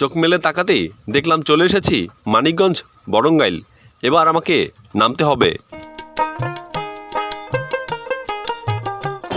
চোখ মেলে তাকাতেই দেখলাম চলে এসেছি মানিকগঞ্জ বরঙ্গাইল। এবার আমাকে নামতে হবে।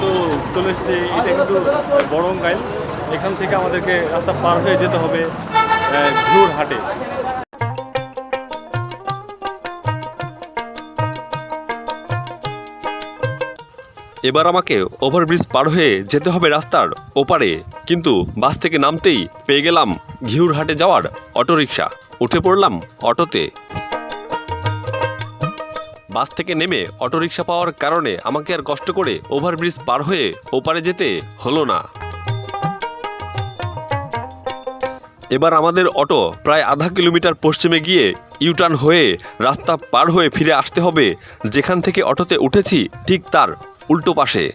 তো চলে এসেছে এটা কিন্তু বরঙ্গাইল। এখান থেকে আমাদেরকে রাস্তা পার হয়ে যেতে হবে ঘুর হাটে এবার আমাকে ওভারব্রিজ পার হয়ে যেতে হবে রাস্তার ওপারে কিন্তু বাস থেকে নামতেই পেয়ে গেলাম ঘিউরহাটে যাওয়ার অটোরিকশা। উঠে পড়লাম অটোতে। বাস থেকে নেমে অটোরিকশা পাওয়ার কারণে আমাকে আর কষ্ট করে ওভারব্রিজ পার হয়ে ওপারে যেতে হলো না। এবার আমাদের অটো প্রায় আধা কিলোমিটার পশ্চিমে গিয়ে ইউটার্ন হয়ে রাস্তা পার হয়ে ফিরে আসতে হবে। যেখান থেকে অটোতে উঠেছি, ঠিক তার উল্টো পাশে।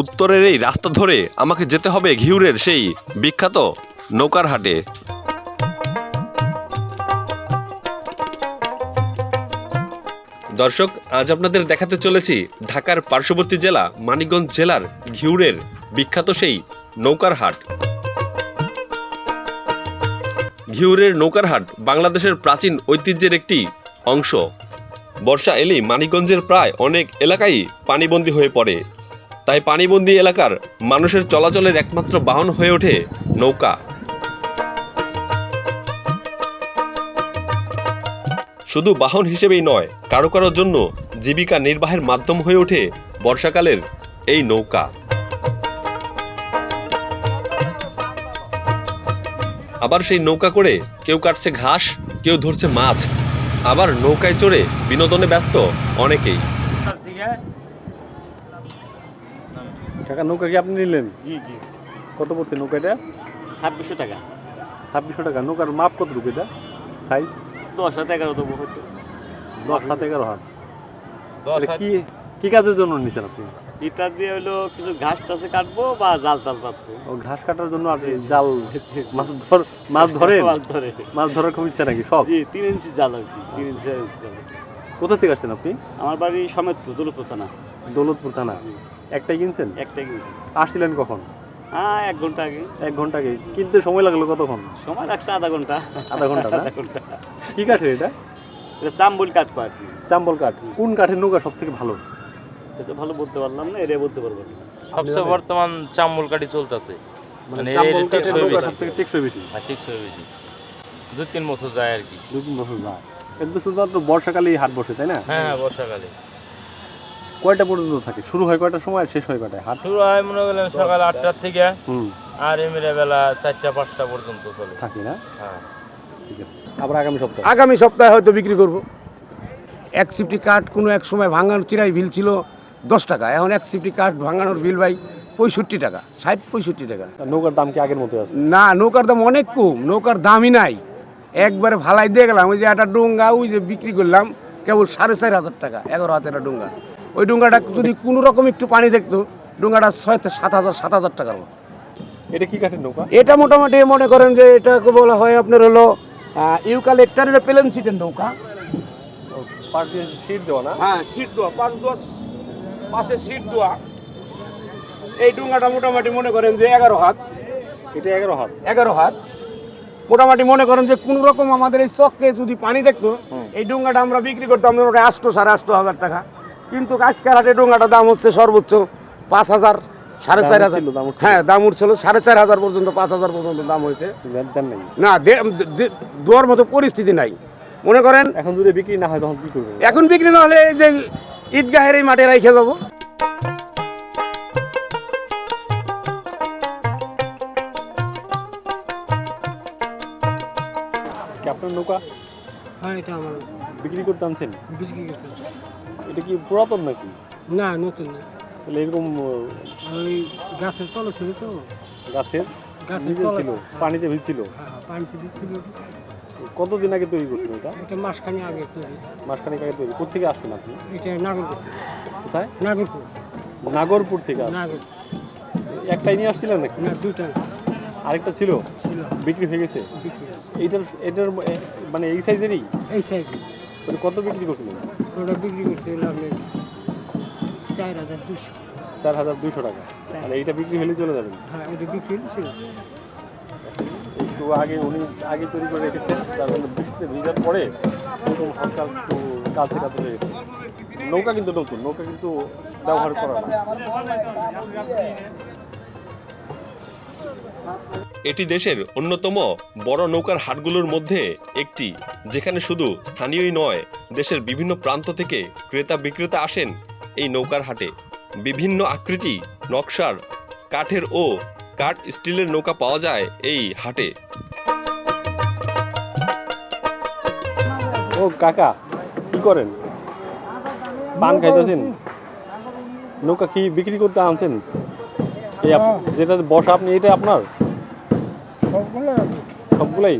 উত্তরের এই রাস্তা ধরে আমাকে যেতে হবে ঘিউরের সেই বিখ্যাত নৌকার হাটে। দর্শক, আজ আপনাদের দেখাতে চলেছি ঢাকার পার্শ্ববর্তী জেলা, মানিকগঞ্জ জেলার ঘিউরের বিখ্যাত সেই নৌকার হাট। ঘিউরের নৌকার হাট বাংলাদেশের প্রাচীন ঐতিহ্যের একটি অংশ। বর্ষা এলেই মানিকগঞ্জের প্রায় অনেক এলাকাই পানিবন্দী হয়ে পড়ে। তাই পানিবন্দী এলাকার মানুষের চলাচলের একমাত্র বাহন হয়ে ওঠে নৌকা। শুধু বাহন হিসেবেই নয়, কারও কারোর জন্য জীবিকা নির্বাহের মাধ্যম হয়ে ওঠে বর্ষাকালের এই নৌকা। আবার সেই নৌকা করে কেউ কাটছে ঘাস, কেউ ধরছে মাছ। আবার নৌকায় চড়ে বিনোদনে ব্যস্ত অনেকেই। কাকা নৌকা কি আপনি নিলেন? জি জি। কত পড়ছে নৌকাটা? ছাব্বিশশো টাকা। ছাব্বিশশো টাকা। নৌকার মাপ কত রুপি এটা? সাইজ দশ হাজার এগারো দেবো হয়তো। দশ হাত এগারো হাত। কি কি কাজের জন্য নিছেন আপনি? ইটা দিয়ে হলো কিছু ঘাস টাসে কাটবো বা জাল টাল পাতবো। ও ঘাস কাটার জন্য আর জাল মাছ ধর মাছ ধরে মাছ ধরে। মাছ ধরার খুব ইচ্ছা নাকি সব? জি তিন ইঞ্চি জাল আর কি তিন ইঞ্চি ইঞ্চি জাল। কোথা থেকে আসছেন আপনি? আমার বাড়ি সমেতপুর দৌলতপুর থানা। দৌলতপুর থানা। একটাই কিনছেন? একটাই কিনছি। আসছিলেন কখন? হ্যাঁ এক ঘণ্টা আগে। এক ঘণ্টা আগে। কিনতে সময় লাগল কতক্ষণ? সময় লাগছে আধা ঘণ্টা। আধা ঘণ্টা না? আধা ঘণ্টা। কি কাঠের এটা? এটা চাম্বুল কাটবো আর চাম্বল কাঠ। কোন কাঠের নৌকা সব থেকে ভালো? এটা তো ভালো বলতে পারলাম না এরিয়া বলতে পারব না। সবচেয়ে বর্তমান চাম্বল কাঠি চলতেছে। মানে মানে চাম্বল এর কাঠের টেকসই নৌকা বেশি। সব থেকে টেকসই বেশি? আর টেকসই বেশি। দু তিন বছর যায় আর কি। দু তিন বছর না এটা তো শুধুমাত্র বর্ষাকালেই হাট বসে তাই না? হ্যাঁ হ্যাঁ বর্ষাকালে। কয়টা পর্যন্ত থাকে? শুরু হয় কয়টার সময় আর শেষ হয় কয়টায়? হাট? শুরু হয় মনে করেন সকাল আটটার থেকে হুম। আর এমনি বেলা চারটা পাঁচটা পর্যন্ত চলে। থাকে না? হ্যাঁ। ঠিক আছে। আবার আগামী সপ্তাহে? আগামী সপ্তাহে হয়তো বিক্রি করব। এক সিফটি কাঠ কোনো এক সময় ভাঙানোর চিরাই বিল ছিল দশ টাকা। এখন এক সিফটি কাঠ ভাঙানোর বিল ভাই পঁয়ষট্টি টাকা ষাট পঁয়ষট্টি টাকা। নৌকার দাম কি আগের মতো আছে? না নৌকার দাম অনেক কম। নৌকার দামই নাই। একবারে ভালাই দিয়ে গেলাম ওই যে একটা ডোঙ্গা ওই যে বিক্রি করলাম কেবল সাড়ে চার হাজার টাকা এগারো হাতের একটা ডোঙ্গা। ওই ডোঙ্গাটা যদি কোনো রকম একটু পানি দেখতো ডোঙ্গাটা ছয় সাত হাজার সাত হাজার টাকার মতো। এটা কি কাঠের নৌকা? এটা মোটামুটি মনে করেন যে এটাকে বলা হয় আপনার হলো ইউকাল ইউকালেক্টারের প্লেন সিটের নৌকা সিট দেওয়া না? হ্যাঁ সিট পাঁচ পাশে সিট এই ডুঙ্গাটা মোটামুটি মনে করেন যে এগারো হাত। এটা এগারো হাত? এগারো হাত। মোটামুটি মনে করেন যে কোনো রকম আমাদের এই চককে যদি পানি দেখতো এই ডুঙ্গাটা আমরা বিক্রি করতাম ওটা আটশো সাড়ে আটশো হাজার টাকা। কিন্তু আজকের হাটে ডুঙ্গাটার দাম হচ্ছে সর্বোচ্চ পাঁচ হাজার সাড়ে চার হাজার। দাম হ্যাঁ দাম উঠছিল সাড়ে চার হাজার পর্যন্ত পাঁচ হাজার পর্যন্ত দাম হয়েছে। না দে- দে- দেওয়ার মতো পরিস্থিতি নাই। মনে করেন এখন যদি বিক্রি না হয় তখন কি করবেন এখন বিক্রি না হলে এই যে ঈদগাহের এই মাঠে রেখে যাব। আপনার নৌকা? হ্যাঁ এটা আমার। বিক্রি করতে আনছেন? বিক্রি করতে। এটা কি পুরাতন নাকি? না নতুন না। তাহলে এরকম ওই গাছের তলে ছিল তো। গাছের? গাছের তলে ছিল পানিতে ভিজছিল? হ্যাঁ হ্যাঁ, পানিতে দিচ্ছিল কতদিন আগে তৈরি করছেন এটা? এটা মাসখানি আগে তৈরি। মাসখানেক আগে তৈরি। কোথেকে আসছেন আপনি? এটা নাগরপুর। কোথায়? নাগরপুর নাগরপুর থেকে। নাগর একটাই নিয়ে আসছিলেন নাকি? না দুইটা আরেকটা ছিল? ছিল। বিক্রি হয়ে গেছে? এইটার এটার মানে এই সাইজেরই এই সাইডে মানে কত বিক্রি করছিলেন? ওটা বিক্রি করছে হলো চার হাজার দুশো চার হাজার দুইশো টাকা। মানে এইটা বিক্রি হলে চলে যাবেন? হ্যাঁ ওটা বিক্রি ছিল একটু আগে উনি আগে তৈরি করে রেখেছেন তার বৃষ্টিতে ভিজার পরে এরকম হালকা একটু কালচে কালচে হয়ে গেছে। নৌকা কিন্তু নতুন নৌকা কিন্তু ব্যবহার করা না এটি দেশের অন্যতম বড় নৌকার হাটগুলোর মধ্যে একটি, যেখানে শুধু স্থানীয়ই নয়, দেশের বিভিন্ন প্রান্ত থেকে ক্রেতা বিক্রেতা আসেন এই নৌকার হাটে। বিভিন্ন আকৃতি, নকশার, কাঠের ও কাঠ স্টিলের নৌকা পাওয়া যায় এই হাটে। ও কাকা, কি করেন? পান খাইতেছেন? নৌকা কি বিক্রি করতে আনছেন? যেটা বসা আপনি, এটা আপনার? সবগুলাই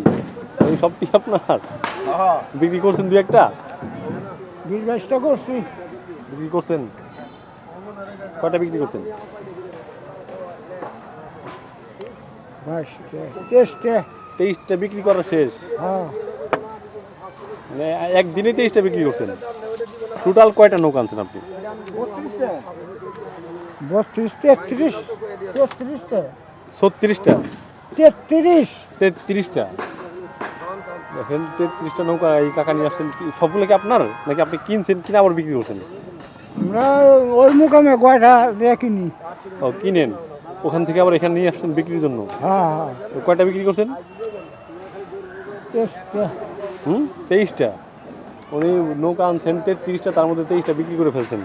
এই সব কি আপনার? বিক্রি করছেন দু একটা? বিশ বাইশটা করছি। বিক্রি করছেন? কয়টা বিক্রি করছেন? তেইশটা। তেইশটা বিক্রি করা শেষ? হ্যাঁ। মানে একদিনে তেইশটা বিক্রি করছেন? টোটাল কয়টা নৌকা আনছেন আপনি? বত্রিশ তেত্রিশ তেত্রিশটা। ছত্রিশটা? তেত্রিশ। তেত্রিশটা। দেখেন তেত্রিশটা নৌকা এই কাকা নিয়ে আসছেন সবগুলো কি আপনার? নাকি আপনি কিনছেন কিনে আবার বিক্রি করছেন? আমরা ওই মুকামে গয়টা দেখিনি ও কিনেন। ওখান থেকে আবার এখানে নিয়ে আসছেন বিক্রির জন্য? হ্যাঁ হ্যাঁ। কয়টা বিক্রি করছেন? তেইশটা। হুম? তেইশটা? উনি নৌকা আনছেন তেত্রিশটা তার মধ্যে তেইশটা বিক্রি করে ফেলছেন।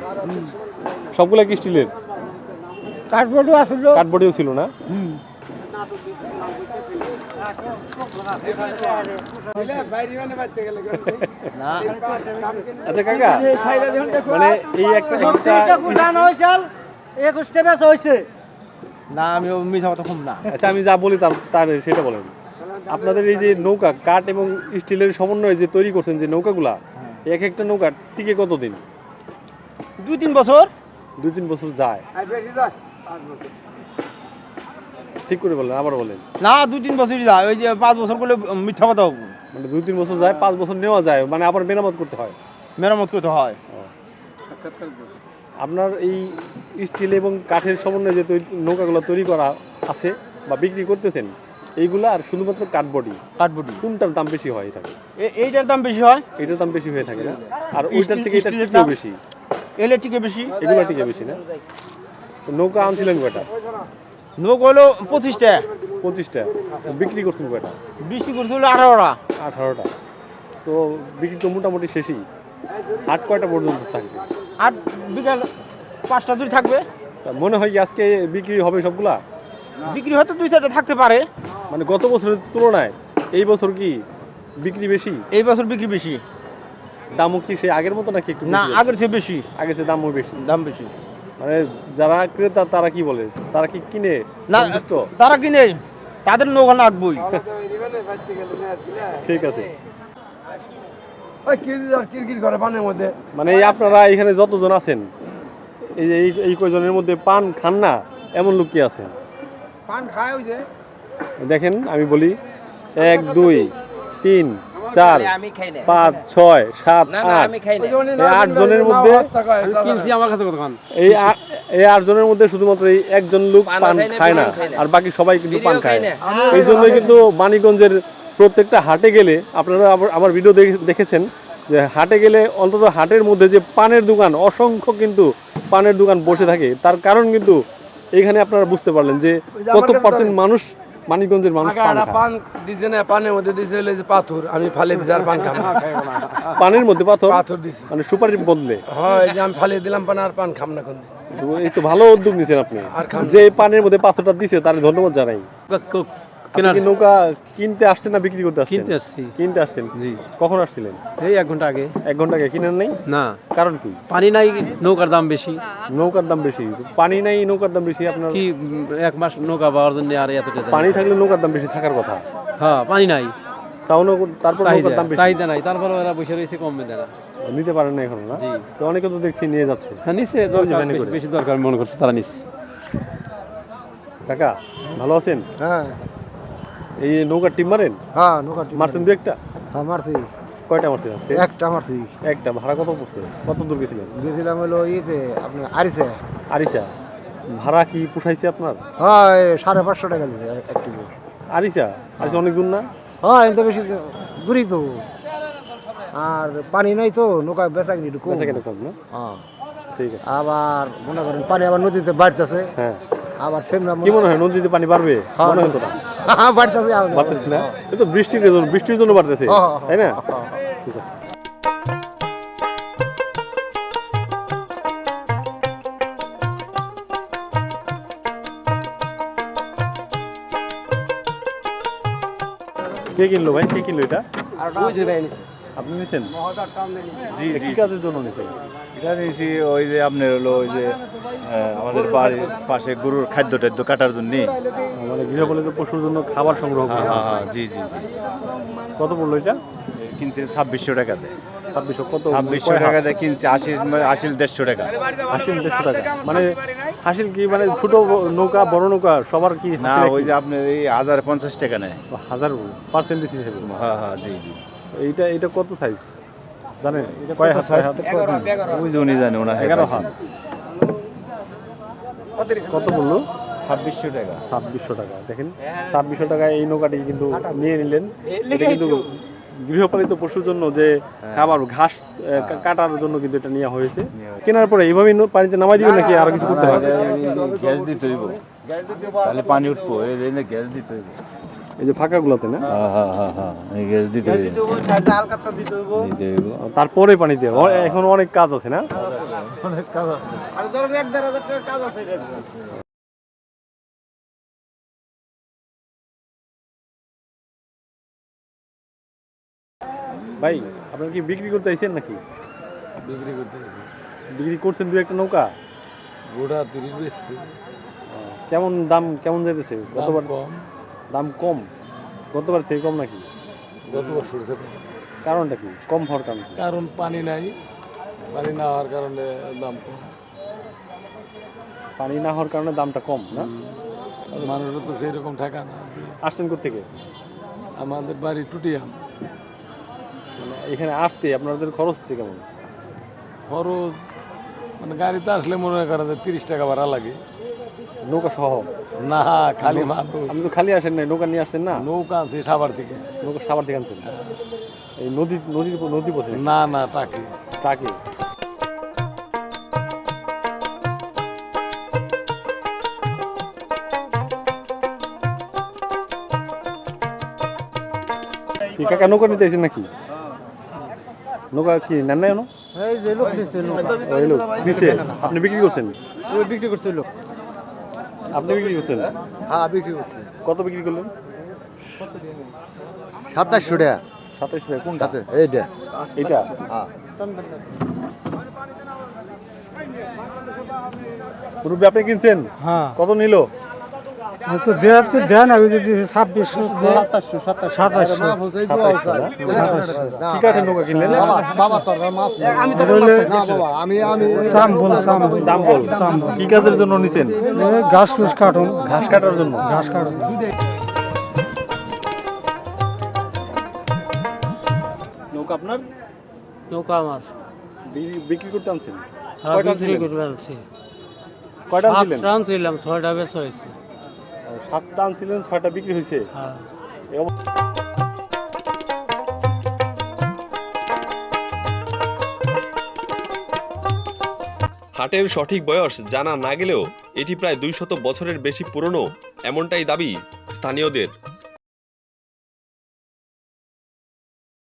সবগুলা কি স্টিলের? কাঠবোর্ডও আসলো। কাঠবোর্ডেও ছিল না? হুম। আচ্ছা কাকা মানে এই একটা একটা একুশটা হয়েছে। না আমি মিথ্যা কথা খুব না। আচ্ছা আমি যা বলি তার তার সেটা বলেন। আপনাদের এই যে নৌকা কাঠ এবং স্টিলের সমন্বয়ে যে তৈরি করছেন যে নৌকাগুলা এক একটা নৌকা টিকে কতদিন? দুই তিন বছর দুই তিন বছর যায় ঠিক করে বলেন আবার বলেন। না দুই তিন বছরই যায় ওই যে পাঁচ বছর করলে মিথ্যা কথা মানে দুই তিন বছর যায় পাঁচ বছর নেওয়া যায় মানে আবার মেরামত করতে হয়। মেরামত করতে হয়। আপনার এই স্টিল এবং কাঠের সমন্বয়ে যে নৌকাগুলো তৈরি করা আছে বা বিক্রি করতেছেন এইগুলা আর শুধুমাত্র কাঠবডি কাঠবুটি কোনটার দাম বেশি হয় থাকে এইটার দাম বেশি হয়? এটার দাম বেশি হয়ে থাকে না? আর ওইটার থেকে এটা দাম? বেশি? ইলেকট্রিকে বেশি। এগুলো টিকে বেশি না? নৌকা আনছিলেন কয়টা? নৌক হলো পঁচিশটা। পঁচিশটা। বিক্রি করছেন কয়টা? বৃষ্টি করছিল আঠারোটা। আঠারোটা। তো বিক্রি তো মোটামুটি শেষই। আট কয়টা পর্যন্ত থাকবে? আর বিকাল পাঁচটা দূরে থাকবে। মনে হয় আজকে বিক্রি হবে সবগুলা? বিক্রি হয়তো দুই চারটা থাকতে পারে। মানে গত বছরের তুলনায় এই বছর কি বিক্রি বেশি? এই বছর বিক্রি বেশি। দামও কি সেই আগের মতো নাকি একটু না আগের চেয়ে বেশি। আগের চেয়ে দামও বেশি। দাম বেশি। মানে যারা ক্রেতা তারা কি বলে? তারা কি কিনে? না? তারা কিনে তাদের নৌকা লাগবই ঠিক আছে। ওই করে মানে এই আপনারা এখানে যতজন আছেন এই যে এই- এই কয়জনের মধ্যে পান খান না? এমন লোক কি আছে পান খায় ওই যে। দেখেন আমি বলি এক দুই তিন চার আমি খাই না। পাঁচ ছয় সাত আট। এই আট জনের মধ্যে এই আট জনের মধ্যে শুধুমাত্র এই একজন লোক পান খায় না। আর বাকি সবাই কিন্তু পান খায়। এই জন্যই কিন্তু মানিকগঞ্জের প্রত্যেকটা হাটে গেলে আপনারা আবার আমার ভিডিও দেখে- দেখেছেন যে হাটে গেলে অন্তত হাটের মধ্যে যে পানের দোকান অসংখ্য কিন্তু পানের দোকান বসে থাকে। তার কারণ কিন্তু এখানে আপনারা বুঝতে পারলেন যে কত পার্সেন্ট মানুষ মানিকগঞ্জের মানুষ পান খায়। পান দিছে না পানের মধ্যে দিছে হলে যে পাথর। আমি ফালে দিছি আর পান খাম না। পানের মধ্যে পাথর? পাথর দিছি। মানে সুপারির বদলে? হয় এই যে আমি ফালে দিলাম পান আর পান খাম না কোন এই তো ভালো উদ্যোগ নিছেন আপনি। যে পানের মধ্যে পাথরটা দিছে তার ধন্যবাদ জানাই। নৌকা কিনতে আসছেন না বিক্রি করতে আসছেন? কিনতে আসছি। কিনতে আসছেন? জি। কখন আসছিলেন? এই এক ঘণ্টা আগে। এক ঘণ্টা আগে। কিনেন নাই? না। কারণ কি? পানি নাই নৌকার দাম বেশি। নৌকার দাম বেশি। পানি নাই নৌকার দাম বেশি আপনার কি এক মাস নৌকা পাওয়ার জন্য আর এতটা পানি থাকলে নৌকার দাম বেশি থাকার কথা। হ্যাঁ পানি নাই। তাও তারপর চাহিদা নৌকার দাম বেশি। চাহিদা নাই। তারপরে ওরা বসে রয়েছে কমবে দেয় নিতে পারেন না এখন না? জি। তো অনেকে তো দেখছি নিয়ে যাচ্ছে। হ্যাঁ নিচ্ছে। বেশি দরকার মনে করছে তারা নিচ্ছে। কাকা ভালো আছেন? হ্যাঁ। এই নৌকার টিম মারেন? হ্যাঁ নৌকা মারছেন দু একটা? হ্যাঁ মারছি। কয়টা মারছেন আজকে? একটা মারছি। একটা ভাড়া কত পড়ছে? কত দূর গেছিলেন? গেছিলাম হলো ইয়েতে আপনি আরিসে। আরিসা? ভাড়া কি পুষাইছে আপনার? হয় সাড়ে পাঁচশো টাকা দিচ্ছে একটু আরিচা আরিচা অনেক দূর না? হয় এত বেশি দূরই তো। আর পানি নাই তো নৌকা বেচা কিনি একটু কম। বেচা কেনা কম না? হ্যাঁ। ঠিক আছে। আবার মনে করেন পানি আবার নদীতে বাড়তেছে হ্যাঁ। আবার সেমরা কি মনে হয় নদীতে পানি বাড়বে? হ্যাঁ। মনে হতো না? বাড়তেছে বাড়তেছে না? এ তো বৃষ্টির জন্য বৃষ্টির জন্য বাড়তেছে হ্যাঁ, হ্যাঁ, তাই না? হ্যাঁ। ঠিক আছে। কে কিনলো ভাই? কে কিনলো এটা? যে ভাই নিছে। আপনি নিছেন? জি কি কাজের জন্য নিছেন? এটা নিয়েছি ওই যে আপনার হলো ওই যে আমাদের বাড়ির পাশে গরুর খাদ্য টাদ্য কাটার জন্য মানে গৃহপালিত পশুর জন্য খাবার সংগ্রহ করে। হ্যাঁ হ্যাঁ জি জি জি। কত পড়ল এটা? কিনছি ছাব্বিশশো টাকা দেয়। ছাব্বিশশো কত? ছাব্বিশশো টাকা? দিয়ে কিনছি আশি আশি দেড়শো টাকা। হাসিল দেড়শো টাকা। মানে হাসিল কি মানে ছোট নৌকা বড় নৌকা সবার কি না ওই যে আপনার এই হাজার পঞ্চাশ টাকা নেয়। হাজার পার্সেন্টেজ হিসেবে। হ্যাঁ হ্যাঁ জি জি। এইটা এটা কত সাইজ জানেন কয় হাত কয় হাত ওই উনি জানে ওনার এগারো হাত কত বলল ছাব্বিশশো টাকা ছাব্বিশশো টাকা দেখেন ছাব্বিশশো টাকায় এই নৌকাটি কিন্তু নিয়ে নিলেন এটা কিন্তু গৃহপালিত পশুর জন্য যে খাবার ঘাস কাটার জন্য কিন্তু এটা নেওয়া হয়েছে কেনার পরে এইভাবে নৌ- পানিতে নামাই দিবেন নাকি আরও কিছু করতে হবে গ্যাস দিতে হইব তাহলে পানি উঠবো এই গ্যাস দিতে হইব এই যে ফাঁকাগুলোতে না? হ্যাঁ হ্যাঁ হ্যাঁ এই গ্যাস দিতে। তারপরে পানি অ- এখন অনেক কাজ আছে না? অনেক কাজ আছে। আর ধরেন এক দেড় হাজার টাকার কাজ আছে এটার। ভাই আপনারা কি বিক্রি করতে আইছেন নাকি? বিক্রি করতে বিক্রি করছেন দু একটা নৌকা? গোটা তিরিশ বেচছি। কেমন দাম কেমন যেতেছে গতবার কম। দাম কম। গতবার থেকে কম নাকি? গত বছর কারণটা কি? কম হওয়ার কারণ কি? কারণ পানি নাই। পানি না হওয়ার কারণে দাম কম। পানি না হওয়ার কারণে দামটা কম না? আর মানুষের তো সেই রকম ঠেকা না যে আসছেন থেকে আমাদের বাড়ি টুটিয়াম। মানে এখানে আসতে আপনাদের খরচ হচ্ছে কেমন? খরচ মানে গাড়িতে আসলে মনে করেন যে তিরিশ টাকা ভাড়া লাগে। নৌকা সহ? না খালি মানুষ। আপনি তো খালি আসেন না নৌকা নিয়ে আসছেন না? নৌকা আনছি সাবার থেকে। নৌকা সাবার থেকে আনছেন? এই নদী নদীর নদী পথে? না না টাকি টাকে কি কাকা নৌকা নিতে আইছেন নাকি? নৌকা কি নেন নাই এই যে লোক নিছে আপনি বিক্রি করছেন? বিক্রি করছে লোক। আপনি বিক্রি করছেন? হ্যাঁ, বিক্রি করছি। কত বিক্রি করলেন? সাতাশশো টাকা। সাতাইশ টাকা। কোনটা? এইটা। এইটা? হ্যাঁ। মুরব্বী আপনি কিনছেন? হ্যাঁ। কত নিল? তো যদি ছাব্বিশশো সাতাশশো সাতাশশো। নৌকা বাবা, তোর আমি তো আমি কি কাজের জন্য নিছেন? ঘাস ফুস কাটুন। ঘাস কাটার জন্য। ঘাস কাটুন। নৌকা আপনার? নৌকা আমার। বিক্রি করতে আনছেন? হ্যাঁ, কয়টা বিক্রি? করবে আনছি। কয়টা আনছিলেন? আনছিলাম ছয়টা বেশ হয়েছে। সাতটা আনছিলেন ছয়টা বিক্রি হয়েছে হ্যাঁ। হাটের সঠিক বয়স জানা না গেলেও এটি প্রায় দুই শত বছরের বেশি পুরনো এমনটাই দাবি স্থানীয়দের।